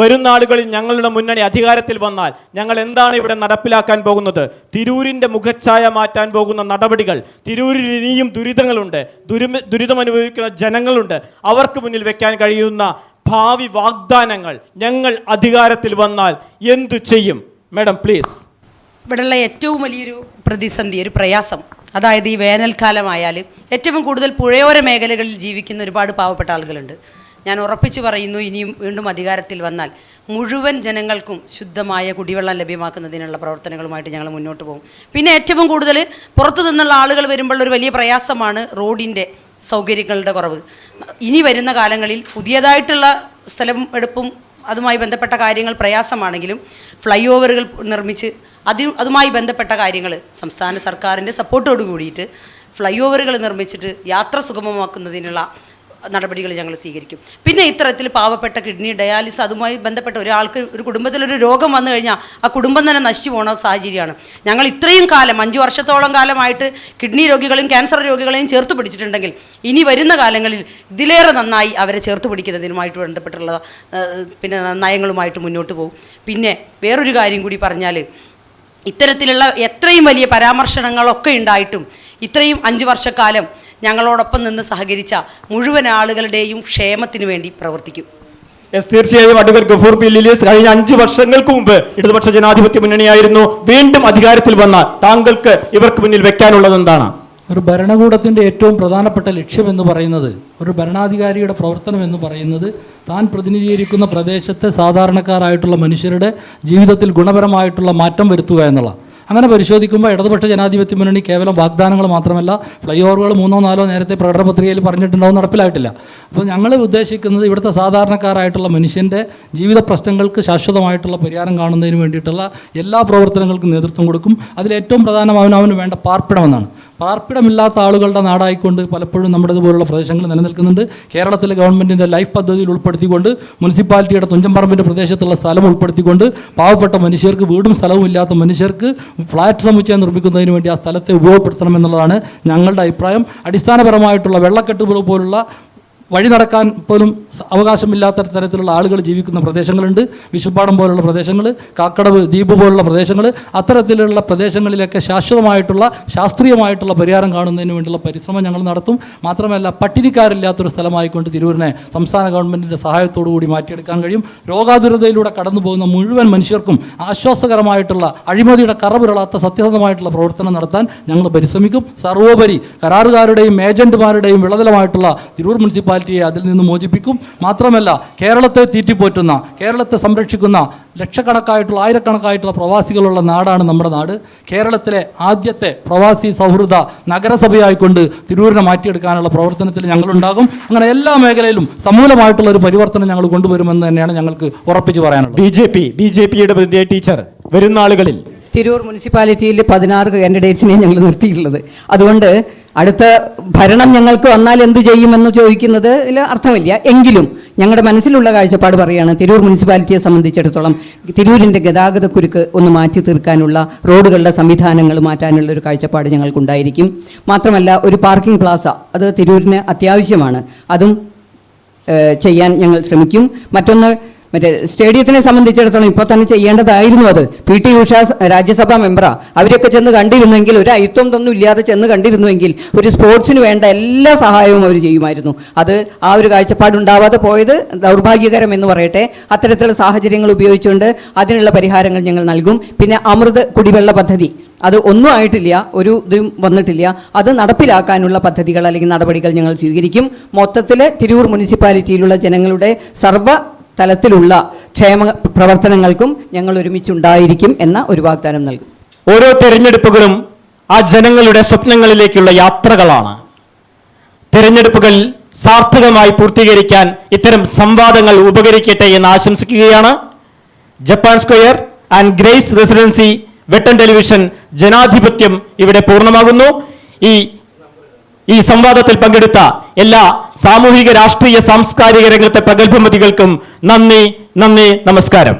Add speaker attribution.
Speaker 1: വരും നാളുകളിൽ ഞങ്ങളുടെ മുന്നണി അധികാരത്തിൽ വന്നാൽ ഞങ്ങൾ എന്താണ് ഇവിടെ നടപ്പിലാക്കാൻ പോകുന്നത്? തിരൂരിന്റെ മുഖച്ഛായ മാറ്റാൻ പോകുന്ന നടപടികൾ. തിരൂരിൽ ഇനിയും ദുരിതങ്ങളുണ്ട്. ദുരിമ ദുരിതമനുഭവിക്കുന്ന ജനങ്ങളുണ്ട്. അവർക്ക് മുന്നിൽ വെക്കാൻ കഴിയുന്ന ഭാവി വാഗ്ദാനങ്ങൾ ഞങ്ങൾ അധികാരത്തിൽ വന്നാൽ എന്തു ചെയ്യും? Madam please.
Speaker 2: ഇവിടെയുള്ള ഏറ്റവും വലിയൊരു പ്രതിസന്ധി ഒരു പ്രയാസം അതായത് ഈ വേനൽക്കാലമായാൽ ഏറ്റവും കൂടുതൽ പുഴയോര മേഖലകളിൽ ജീവിക്കുന്ന ഒരുപാട് പാവപ്പെട്ട ആളുകളുണ്ട്. ഞാൻ ഉറപ്പിച്ചു പറയുന്നു ഇനിയും വീണ്ടും അധികാരത്തിൽ വന്നാൽ മുഴുവൻ ജനങ്ങൾക്കും ശുദ്ധമായ കുടിവെള്ളം ലഭ്യമാക്കുന്നതിനുള്ള പ്രവർത്തനങ്ങളുമായിട്ട് ഞങ്ങൾ മുന്നോട്ട് പോകും. പിന്നെ ഏറ്റവും കൂടുതൽ പുറത്തു നിന്നുള്ള ആളുകൾ വരുമ്പോൾ ഒരു വലിയ പ്രയാസമാണ് റോഡിന്റെ സൗകര്യങ്ങളുടെ കുറവ്. ഇനി വരുന്ന കാലങ്ങളിൽ പുതിയതായിട്ടുള്ള സ്ഥലം എടുപ്പും അതുമായി ബന്ധപ്പെട്ട കാര്യങ്ങൾ പ്രയാസമാണെങ്കിലും ഫ്ലൈ ഓവറുകൾ നിർമ്മിച്ച് അതി അതുമായി ബന്ധപ്പെട്ട കാര്യങ്ങൾ സംസ്ഥാന സർക്കാരിന്റെ സപ്പോർട്ടോട് കൂടിയിട്ട് ഫ്ലൈ ഓവറുകൾ നിർമ്മിച്ചിട്ട് യാത്ര സുഗമമാക്കുന്നതിനുള്ള നടപടികൾ ഞങ്ങൾ സ്വീകരിക്കും. പിന്നെ ഇത്തരത്തിൽ പാവപ്പെട്ട കിഡ്നി ഡയാലിസ് അതുമായി ബന്ധപ്പെട്ട ഒരാൾക്ക് ഒരു കുടുംബത്തിലൊരു രോഗം വന്നു കഴിഞ്ഞാൽ ആ കുടുംബം തന്നെ നശിച്ചു പോകുന്ന സാഹചര്യമാണ്. ഞങ്ങൾ ഇത്രയും കാലം അഞ്ച് വർഷത്തോളം കാലമായിട്ട് കിഡ്നി രോഗികളെയും ക്യാൻസർ രോഗികളെയും ചേർത്ത് പിടിച്ചിട്ടുണ്ടെങ്കിൽ ഇനി വരുന്ന കാലങ്ങളിൽ ഇതിലേറെ നന്നായി അവരെ ചേർത്ത് പിടിക്കുന്നതിനുമായിട്ട് ബന്ധപ്പെട്ടുള്ള പിന്നെ നയങ്ങളുമായിട്ട് മുന്നോട്ട് പോകും. പിന്നെ വേറൊരു കാര്യം കൂടി പറഞ്ഞാൽ ഇത്തരത്തിലുള്ള എത്രയും വലിയ പരാമർശനങ്ങളൊക്കെ ഉണ്ടായിട്ടും ഇത്രയും അഞ്ച് വർഷക്കാലം ഞങ്ങളോടൊപ്പം നിന്ന് സഹകരിച്ച മുഴുവൻ ആളുകളുടെയും ക്ഷേമത്തിന് വേണ്ടി പ്രവർത്തിക്കും.
Speaker 1: എസ് തീർച്ചയായും അഡ്വക്കേറ്റ് ഗഫൂർ പി ലിലീസ് കഴിഞ്ഞ അഞ്ചു വർഷങ്ങൾക്ക് മുമ്പ് ഇടതുപക്ഷ ജനാധിപത്യ മുന്നണിയായിരുന്നു. വീണ്ടും അധികാരത്തിൽ വന്ന താങ്കൾക്ക് ഇവർക്ക് മുന്നിൽ വെക്കാനുള്ളത് എന്താണ്?
Speaker 3: ഒരു ഭരണകൂടത്തിന്റെ ഏറ്റവും പ്രധാനപ്പെട്ട ലക്ഷ്യം എന്ന് പറയുന്നത് ഒരു ഭരണാധികാരിയുടെ പ്രവർത്തനം എന്ന് പറയുന്നത് താൻ പ്രതിനിധീകരിക്കുന്ന പ്രദേശത്തെ സാധാരണക്കാരായിട്ടുള്ള മനുഷ്യരുടെ ജീവിതത്തിൽ ഗുണപരമായിട്ടുള്ള മാറ്റം വരുത്തുക എന്നുള്ള അങ്ങനെ പരിശോധിക്കുമ്പോൾ ഇടതുപക്ഷ ജനാധിപത്യ മുന്നണി കേവലം വാഗ്ദാനങ്ങൾ മാത്രമല്ല ഫ്ലൈ ഓവറുകൾ മൂന്നോ നാലോ നേരത്തെ പ്രകടന പത്രികയിൽ പറഞ്ഞിട്ടുണ്ടാവും നടപ്പിലായിട്ടില്ല. അപ്പോൾ ഞങ്ങൾ ഉദ്ദേശിക്കുന്നത് ഇവിടുത്തെ സാധാരണക്കാരായിട്ടുള്ള മനുഷ്യന്റെ ജീവിത പ്രശ്നങ്ങൾക്ക് ശാശ്വതമായിട്ടുള്ള പരിഹാരം കാണുന്നതിന് വേണ്ടിയിട്ടുള്ള എല്ലാ പ്രവർത്തനങ്ങൾക്കും നേതൃത്വം കൊടുക്കും. അതിലേറ്റവും പ്രധാനമാവും അവനവന് വേണ്ട പാർപ്പിടമെന്നാണ് പാർപ്പിടമില്ലാത്ത ആളുകളുടെ നാടായിക്കൊണ്ട് പലപ്പോഴും നമ്മുടെ ഇതുപോലുള്ള പ്രദേശങ്ങൾ നിലനിൽക്കുന്നുണ്ട്. കേരളത്തിലെ ഗവൺമെന്റിന്റെ ലൈഫ് പദ്ധതിയിൽ ഉൾപ്പെടുത്തിക്കൊണ്ട് മുനിസിപ്പാലിറ്റിയുടെ തുഞ്ചമ്പറമ്പിന്റെ പ്രദേശത്തുള്ള സ്ഥലം ഉൾപ്പെടുത്തിക്കൊണ്ട് പാവപ്പെട്ട മനുഷ്യർക്ക് വീടും സ്ഥലവും ഇല്ലാത്ത മനുഷ്യർക്ക് ഫ്ലാറ്റ് സമുച്ചയം നിർമ്മിക്കുന്നതിന് വേണ്ടി ആ സ്ഥലത്തെ ഉപയോഗപ്പെടുത്തണമെന്നുള്ളതാണ് ഞങ്ങളുടെ അഭിപ്രായം. അടിസ്ഥാനപരമായിട്ടുള്ള വെള്ളക്കെട്ട് പോലുള്ള വഴി നടക്കാൻ പോലും അവകാശമില്ലാത്ത തരത്തിലുള്ള ആളുകൾ ജീവിക്കുന്ന പ്രദേശങ്ങളുണ്ട്. വിശുപ്പാടം പോലുള്ള പ്രദേശങ്ങൾ കാക്കടവ് ദ്വീപ് പോലുള്ള പ്രദേശങ്ങൾ അത്തരത്തിലുള്ള പ്രദേശങ്ങളിലൊക്കെ ശാശ്വതമായിട്ടുള്ള ശാസ്ത്രീയമായിട്ടുള്ള പരിഹാരം കാണുന്നതിന് വേണ്ടിയുള്ള പരിശ്രമം ഞങ്ങൾ നടത്തും. മാത്രമല്ല പട്ടിണിക്കാരില്ലാത്തൊരു സ്ഥലമായിക്കൊണ്ട് തിരൂരിനെ സംസ്ഥാന ഗവൺമെന്റിന്റെ സഹായത്തോടു കൂടി മാറ്റിയെടുക്കാൻ കഴിയും. രോഗാതുരതയിലൂടെ കടന്നു പോകുന്ന മുഴുവൻ മനുഷ്യർക്കും ആശ്വാസകരമായിട്ടുള്ള അഴിമതിയുടെ കറപുരളാത്ത സത്യസന്ധമായിട്ടുള്ള പ്രവർത്തനം നടത്താൻ ഞങ്ങൾ പരിശ്രമിക്കും. സർവോപരി കരാറുകാരുടെയും ഏജന്റുമാരുടെയും വിളതലമായിട്ടുള്ള തിരൂർ മുനിസിപ്പാലിറ്റിയെ അതിൽ നിന്ന് മോചിപ്പിക്കും. മാത്രമല്ല കേരളത്തെ തീറ്റിപ്പോറ്റുന്ന കേരളത്തെ സംരക്ഷിക്കുന്ന ലക്ഷക്കണക്കായിട്ടുള്ള ആയിരക്കണക്കായിട്ടുള്ള പ്രവാസികളുള്ള നാടാണ് നമ്മുടെ നാട്. കേരളത്തിലെ ആദ്യത്തെ പ്രവാസി സൗഹൃദ നഗരസഭയായിക്കൊണ്ട് തിരൂരിനെ മാറ്റിയെടുക്കാനുള്ള പ്രവർത്തനത്തിൽ ഞങ്ങളുണ്ടാകും. അങ്ങനെ എല്ലാ മേഖലയിലും സമൂലമായിട്ടുള്ള ഒരു പരിവർത്തനം ഞങ്ങൾ കൊണ്ടുവരുമെന്ന് തന്നെയാണ് ഞങ്ങൾക്ക് ഉറപ്പിച്ചു പറയാനുള്ളത്.
Speaker 1: B J P B J പിയുടെ ടീച്ചർ വരുന്ന ആളുകളിൽ
Speaker 4: തിരൂർ മുനിസിപ്പാലിറ്റിയിൽ പതിനാറ് കാൻഡിഡേറ്റ്സിനെ ഞങ്ങൾ നിർത്തിയിട്ടുള്ളത്. അതുകൊണ്ട് അടുത്ത ഭരണം ഞങ്ങൾക്ക് വന്നാൽ എന്ത് ചെയ്യുമെന്ന് ചോദിക്കുന്നത് അർത്ഥമില്ല. എങ്കിലും ഞങ്ങളുടെ മനസ്സിലുള്ള കാഴ്ചപ്പാട് പറയുകയാണ് തിരൂർ മുനിസിപ്പാലിറ്റിയെ സംബന്ധിച്ചിടത്തോളം തിരൂരിന്റെ ഗതാഗതക്കുരുക്ക് ഒന്ന് മാറ്റി തീർക്കാനുള്ള റോഡുകളുടെ സംവിധാനങ്ങൾ മാറ്റാനുള്ള ഒരു കാഴ്ചപ്പാട് ഞങ്ങൾക്കുണ്ടായിരിക്കും. മാത്രമല്ല ഒരു പാർക്കിംഗ് പ്ലാസ അത് തിരൂരിന് അത്യാവശ്യമാണ്. അതും ചെയ്യാൻ ഞങ്ങൾ ശ്രമിക്കും. മറ്റൊന്ന് മറ്റേ സ്റ്റേഡിയത്തിനെ സംബന്ധിച്ചിടത്തോളം ഇപ്പോൾ തന്നെ ചെയ്യേണ്ടതായിരുന്നു അത്. പി ടി ഉഷ രാജ്യസഭാ മെമ്പറാ. അവരൊക്കെ ചെന്ന് കണ്ടിരുന്നെങ്കിൽ ഒരു അയിത്വം തൊന്നും ഇല്ലാതെ ചെന്ന് കണ്ടിരുന്നുവെങ്കിൽ ഒരു സ്പോർട്സിന് വേണ്ട എല്ലാ സഹായവും അവർ ചെയ്യുമായിരുന്നു. അത് ആ ഒരു കാഴ്ചപ്പാടുണ്ടാവാതെ പോയത് ദൗർഭാഗ്യകരം എന്ന് പറയട്ടെ. അത്തരത്തിലുള്ള സാഹചര്യങ്ങൾ ഉപയോഗിച്ചുകൊണ്ട് അതിനുള്ള പരിഹാരങ്ങൾ ഞങ്ങൾ നൽകും. പിന്നെ അമൃത് കുടിവെള്ള പദ്ധതി. അത് ഒന്നും ആയിട്ടില്ല ഒരു ഇതും വന്നിട്ടില്ല. അത് നടപ്പിലാക്കാനുള്ള പദ്ധതികൾ അല്ലെങ്കിൽ നടപടികൾ ഞങ്ങൾ സ്വീകരിക്കും. മൊത്തത്തിൽ തിരൂർ മുനിസിപ്പാലിറ്റിയിലുള്ള ജനങ്ങളുടെ സർവ തലത്തിലുള്ള ക്ഷേമ പ്രവർത്തനങ്ങൾക്കും ഞങ്ങൾ ഒരുമിച്ചുണ്ടായിരിക്കും എന്ന ഒരു വാഗ്ദാനം നൽകും.
Speaker 1: ഓരോ തെരഞ്ഞെടുപ്പുകളും ആ ജനങ്ങളുടെ സ്വപ്നങ്ങളിലേക്കുള്ള യാത്രകളാണ്. തെരഞ്ഞെടുപ്പുകൾ സാർത്ഥകമായി പൂർത്തീകരിക്കാൻ ഇത്തരം സംവാദങ്ങൾ ഉപകരിക്കട്ടെ എന്ന് ആശംസിക്കുകയാണ് Japan square and grace residency Vettan television ജനാധിപത്യം ഇവിടെ പൂർണമാകുന്നു. ഈ ഈ സംവാദത്തിൽ പങ്കെടുത്ത എല്ലാ സാമൂഹിക രാഷ്ട്രീയ സാംസ്കാരിക രംഗത്തെ പ്രഗത്ഭമതികൾക്കും നന്ദി നന്ദി നമസ്കാരം.